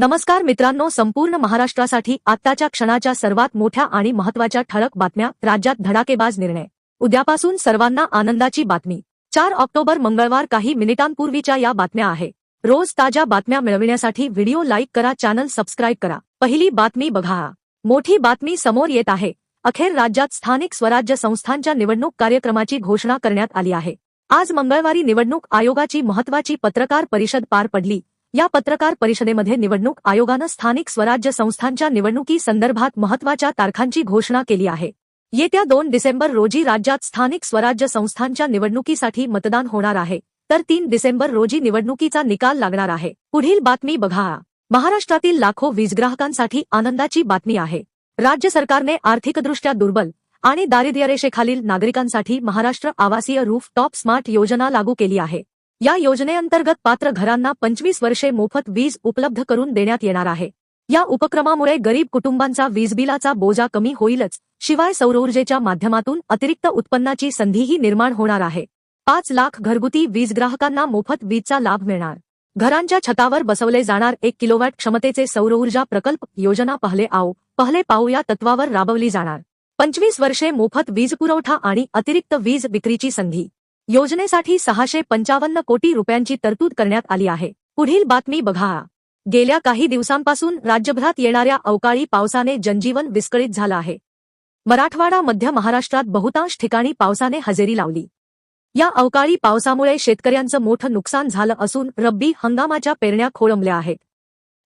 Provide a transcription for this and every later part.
नमस्कार मित्रांनो संपूर्ण महाराष्ट्रासाठी आत्ताच्या क्षणाच्या सर्वात मोठ्या आणि महत्त्वाच्या ठळक बातम्या राज्यात धडाकेबाज निर्णय. उद्यापासून सर्वांना आनंदाची बातमी. चार ऑक्टोबर मंगळवार काही मिनिटांपूर्वीच्या या बातम्या आहे. रोज ताज्या बातम्या मिळविण्यासाठी व्हिडिओ लाईक करा चॅनल सबस्क्राईब करा. पहिली बातमी बघा. मोठी बातमी समोर येत आहे. अखेर राज्यात स्थानिक स्वराज्य संस्थांच्या निवडणूक कार्यक्रमाची घोषणा करण्यात आली आहे. आज मंगळवारी निवडणूक आयोगाची महत्वाची पत्रकार परिषद पार पडली. या पत्रकार परिषदेमध्ये निवडणूक आयोगानं स्थानिक स्वराज्य संस्थांच्या निवडणुकी संदर्भात महत्त्वाच्या तारखांची घोषणा केली आहे. येत्या दोन डिसेंबर रोजी राज्यात स्थानिक स्वराज्य संस्थांच्या निवडणुकीसाठी मतदान होणार आहे. तर तीन डिसेंबर रोजी निवडणुकीचा निकाल लागणार आहे. पुढील बातमी बघा. महाराष्ट्रातील लाखो वीजग्राहकांसाठी आनंदाची बातमी आहे. राज्य सरकारने आर्थिकदृष्ट्या दुर्बल आणि दारिद्र्यरेषेखालील नागरिकांसाठी महाराष्ट्र आवासीय रूफ टॉप स्मार्ट योजना लागू केली आहे. या योजनेअंतर्गत पात्र घरांना पंचवीस वर्षे मोफत वीज उपलब्ध करून देण्यात येणार आहे. या उपक्रमामुळे गरीब कुटुंबांचा वीजबिलाचा बोजा कमी होईलच शिवाय सौरऊर्जेच्या माध्यमातून अतिरिक्त उत्पन्नाची संधीही निर्माण होणार आहे. पाच लाख घरगुती वीज ग्राहकांना मोफत वीजचा लाभ मिळणार. घरांच्या छतावर बसवले जाणार एक किलोवॅट क्षमतेचे सौरऊर्जा प्रकल्प योजना पहले आओ पहले पाऊ या तत्वावर राबवली जाणार. पंचवीस वर्षे मोफत वीज पुरवठा आणि अतिरिक्त वीज विक्रीची संधी. योजनेसाठी सहाशे पंचावन्न कोटी रुपयांची तरतूद करण्यात आली आहे. पुढील बातमी बघा. गेल्या काही दिवसांपासून राज्यभरात येणाऱ्या अवकाळी पावसाने जनजीवन विस्कळीत झालं आहे. मराठवाडा मध्य महाराष्ट्रात बहुतांश ठिकाणी पावसाने हजेरी लावली. या अवकाळी पावसामुळे शेतकऱ्यांचं मोठं नुकसान झालं असून रब्बी हंगामाच्या पेरण्या खोळंबल्या आहेत.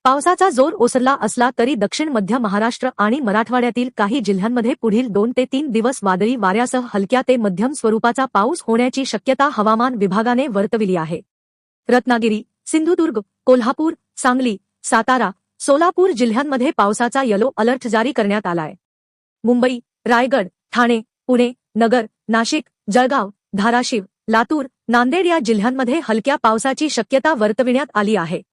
पावसाचा जोर ओसरला असला तरी दक्षिण मध्य महाराष्ट्र आणि मराठवाड्यातील काही जिल्ह्यांमध्ये पुढील दोन ते तीन दिवस वादळी वाऱ्यासह हलक्या ते मध्यम स्वरूपाचा पाऊस होण्याची शक्यता हवामान विभागाने वर्तविली आहे. रत्नागिरी सिंधुदुर्ग कोल्हापूर सांगली सातारा सोलापूर जिल्ह्यांमध्ये पावसाचा येलो अलर्ट जारी करण्यात आलाय. मुंबई रायगड ठाणे पुणे नगर नाशिक जळगाव धाराशिव लातूर नांदेड या जिल्ह्यांमध्ये हलक्या पावसाची शक्यता वर्तविण्यात आली आहे.